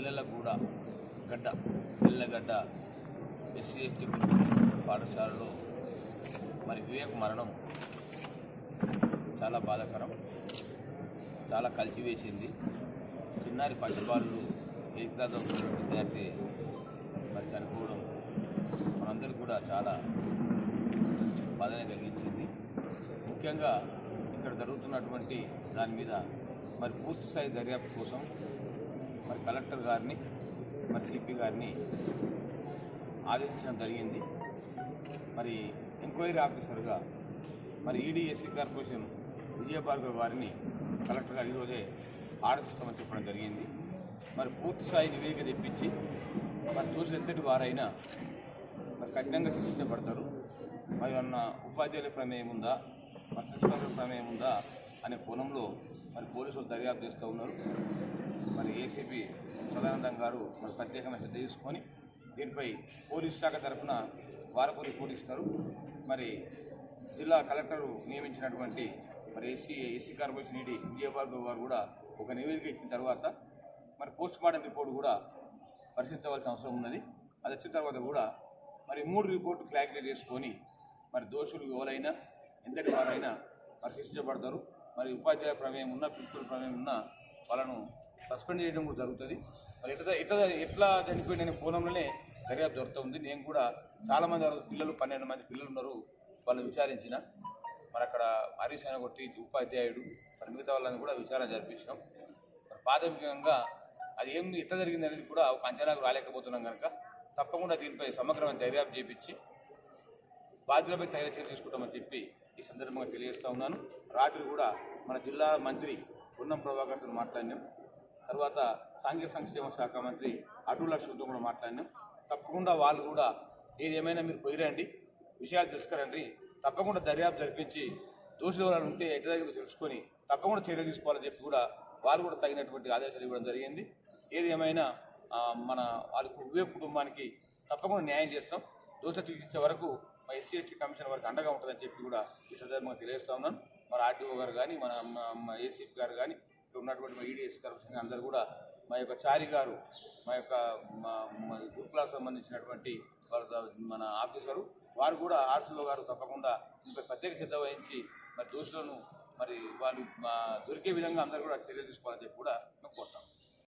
పిల్లల కూడా గడ్డ పిల్లగడ్డ ఎస్సీ ఎస్టీ పాఠశాలలో మరి వివేక్ మరణం చాలా బాధాకరం. చాలా కలిసివేసింది చిన్నారి పసిబాలు ఎయిత్ క్లాస్ విద్యార్థి మరి చనిపోవడం మనందరికీ కూడా చాలా బాధనే కలిగించింది. ముఖ్యంగా ఇక్కడ జరుగుతున్నటువంటి దాని మీద మరి పూర్తి స్థాయి దర్యాప్తు కోసం మరి కలెక్టర్ గారిని మరి సిపి గారిని ఆదేశించడం జరిగింది. మరి ఎంక్వైరీ ఆఫీసర్గా మరి ఈడీఎస్సీ కార్పొరేషన్ విజయభార్గవ్ గారిని కలెక్టర్ గారు ఈరోజే ఆదేశిస్తామని చెప్పడం జరిగింది. మరి పూర్తి స్థాయి నివేదిక తెప్పించి మరి చూసిన ఎంతటి వారైనా మరి కఠినంగా శిక్షించబడతారు. మరి అన్న ఉపాధ్యాయుల ప్రమేయం ఉందా? మరి ప్రమేయం ఉందా? అనే కోణంలో మరి పోలీసులు దర్యాప్తు చేస్తూ ఉన్నారు. మరి ఏసీపీ సదానందం గారు మరి ప్రత్యేకమైన శ్రద్ధ తీసుకొని దీనిపై పోలీస్ శాఖ తరఫున వారకు రిపోర్ట్ ఇస్తారు. మరి జిల్లా కలెక్టర్ నియమించినటువంటి మరి AC AC corporation ED Vijaya Bhargav గారు కూడా ఒక నివేదిక ఇచ్చిన తర్వాత మరి పోస్ట్ మార్టం రిపోర్ట్ కూడా పరిశీలించవలసిన అవసరం ఉన్నది. అది వచ్చిన తర్వాత కూడా మరి మూడు రిపోర్టు క్లారిఫై చేసుకొని మరి దోషులు ఎవరైనా ఎంతటి వారైనా పరిశీలించబడతారు మరి ఉపాధ్యాయ ప్రమేయం ఉన్న ప్రిన్సిపల్ ప్రమేయం ఉన్న వాళ్ళను సస్పెండ్ చేయడం కూడా జరుగుతుంది. మరి ఎట్లా ఎట్లా ఎట్లా చనిపోయిన కోణంలోనే దర్యాప్తు జరుగుతుంది నేను కూడా చాలామంది పిల్లలు పన్నెండు మంది పిల్లలు ఉన్నారు వాళ్ళని విచారించిన. మరి అక్కడ హరీష్ అని కొట్టి ఉపాధ్యాయుడు మరి మిగతా వాళ్ళని కూడా విచారణ జరిపించినాం. మరి ప్రాథమికంగా అది ఏం ఎట్లా జరిగింది అనేది కూడా ఒక అంచనాకు రాలేకపోతున్నాం కనుక తప్పకుండా దీనిపై సమగ్రమైన దర్యాప్తు చేపించి బాధ్యులపై తగిన చర్య తీసుకుంటామని చెప్పి ఈ సందర్భంగా తెలియజేస్తూ ఉన్నాను. రాత్రి కూడా మన జిల్లా మంత్రి పొన్నం ప్రభాకర్తో మాట్లాడినాం. తర్వాత సాంఘిక సంక్షేమ శాఖ మంత్రి అటు లక్ష్మణ్తో కూడా మాట్లాడినాం. తప్పకుండా వాళ్ళు కూడా ఏది ఏమైనా మీరు పోయిరండి విషయాలు తెలుసుకురండి. తప్పకుండా దర్యాప్తు జరిపించి దోషులు ఎవరైనా ఉంటే ఎటు దగ్గర తెలుసుకొని తప్పకుండా చర్యలు తీసుకోవాలని చెప్పి కూడా వాళ్ళు కూడా తగినటువంటి ఆదేశాలు ఇవ్వడం జరిగింది. ఏది ఏమైనా మన వాళ్ళ కుటుంబానికి తప్పకుండా న్యాయం చేస్తాం. దోష చికిత్స వరకు మా ఎస్సీ ఎస్టీ కమిషన్ వారికి అండగా ఉంటుందని చెప్పి కూడా ఈ సందర్భంగా తెలియజేస్తా ఉన్నాను. మరి ఆర్టీఓ గారు కానీ మన ఏసీపీ గారు కానీ ఉన్నటువంటి మా ఈడీఎస్ కమిషన్ అందరూ కూడా మా యొక్క చారి గారు మా యొక్క మా గురుకులకు సంబంధించినటువంటి వాళ్ళ మన ఆఫీసరు వారు కూడా ఆర్సీఓ గారు తప్పకుండా ఇంకా ప్రత్యేక శ్రద్ధ వహించి మరి దోషులను మరి వాళ్ళు దొరికే విధంగా అందరూ కూడా చర్యలు తీసుకోవాలని చెప్పి కూడా మేము కోరుతాం.